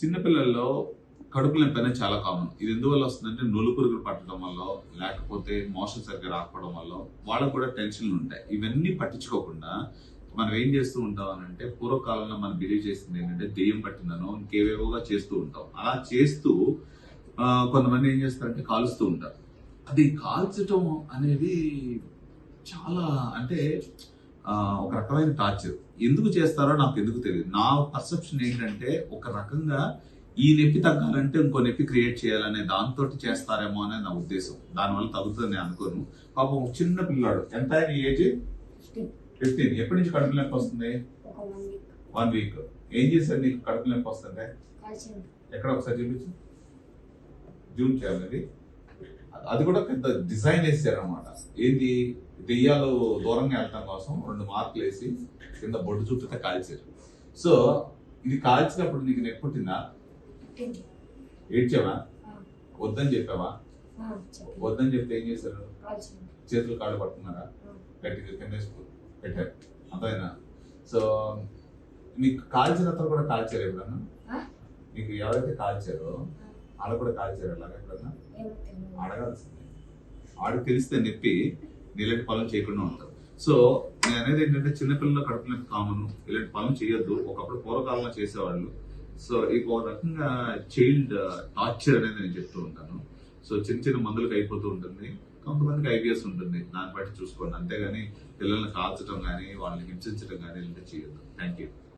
చిన్నపిల్లల్లో కడుపు నొప్పి అనేది చాలా కామన్ ఇది ఎందువల్ల వస్తుందంటే నొలుపురుగులు పట్టడం వల్ల లేకపోతే మోషన్ సరిగ్గా రాకపోవడం వల్ల వాళ్ళకు కూడా టెన్షన్లు ఉంటాయి. ఇవన్నీ పట్టించుకోకుండా మనం ఏం చేస్తూ ఉంటాం అంటే పూర్వకాలంలో మనం బిలీవ్ చేసింది ఏంటంటే దెయ్యం పట్టిందనో ఇంకేవేవోగా చేస్తూ ఉంటాం. అలా చేస్తూ కొంతమంది ఏం చేస్తారంటే కాలుస్తూ ఉంటారు. అది కాల్చటం అనేది చాలా అంటే ఒక రకమైన టార్చర్. ఎందుకు చేస్తారో నాకు ఎందుకు తెలియదు. నా పర్సెప్షన్ ఏంటంటే ఒక రకంగా ఈ నొప్పి తగ్గాలంటే ఇంకో నొప్పి క్రియేట్ చేయాలనే దాంతో చేస్తారేమో అనేది నా ఉద్దేశం. దానివల్ల తగ్గుతుంది నేను అనుకోను. పాపం ఒక చిన్న పిల్లాడు. ఎంత ఆయన ఏజ్? ఫిఫ్టీన్ ఎప్పటి నుంచి కడుపు నొప్పి వస్తుంది? వన్ వీక్ ఏం చేశారు నీకు కడుపు నొప్పి వస్తుంటే? ఎక్కడ ఒకసారి చూపించు. జూమ్ చేయాలి అది కూడా పెద్ద డిజైన్ వేసారు అనమాట ఏంది దెయ్యాలు దూరంగా వెళ్ళటం కోసం రెండు మార్కులు వేసి కింద బొడ్డు చుట్టూ కాల్చారు. సో ఇది కాల్చినప్పుడు నీకు నెక్ పుట్టిందా? పుట్టింది ఏడ్చావా? వద్దని చెప్పావా? వద్దని చెప్తే ఏం చేశారు? చేతులు కాళ్ళు పట్టుకున్నారా? గట్టిగా కింద పెట్టారు. అర్థమైనా సో నీకు కాల్చిన తర్వాత కూడా కాల్చారు ఎప్పుడన్నా? నీకు ఎవరైతే కాల్చారో వాళ్ళు కూడా కాల్చారు అలాగే ఎప్పుడన్నా తెలియదు అడగాల్సిందే. ఆడికి తెలిస్తే నొప్పి నీలాంటి పనులు చేయకుండా ఉంటారు సో నేను అనేది ఏంటంటే చిన్నపిల్లల కడుపు నొప్పి కామన్ ఇలాంటి పనులు చేయొద్దు. ఒకప్పుడు పూర్వకాలంలో చేసేవాళ్ళు. సో ఇక ఒక రకంగా చైల్డ్ టార్చర్ అనేది నేను చెప్తూ ఉంటాను. సో చిన్న చిన్న మందులకు అయిపోతూ ఉంటుంది. కొంతమందికి ఐబిఎస్ ఉంటుంది. దాన్ని బట్టి చూసుకోండి. అంతేగాని పిల్లల్ని కాల్చడం కానీ వాళ్ళని హింసించడం కానీ ఇలాంటివి చేయొద్దు. Thank you.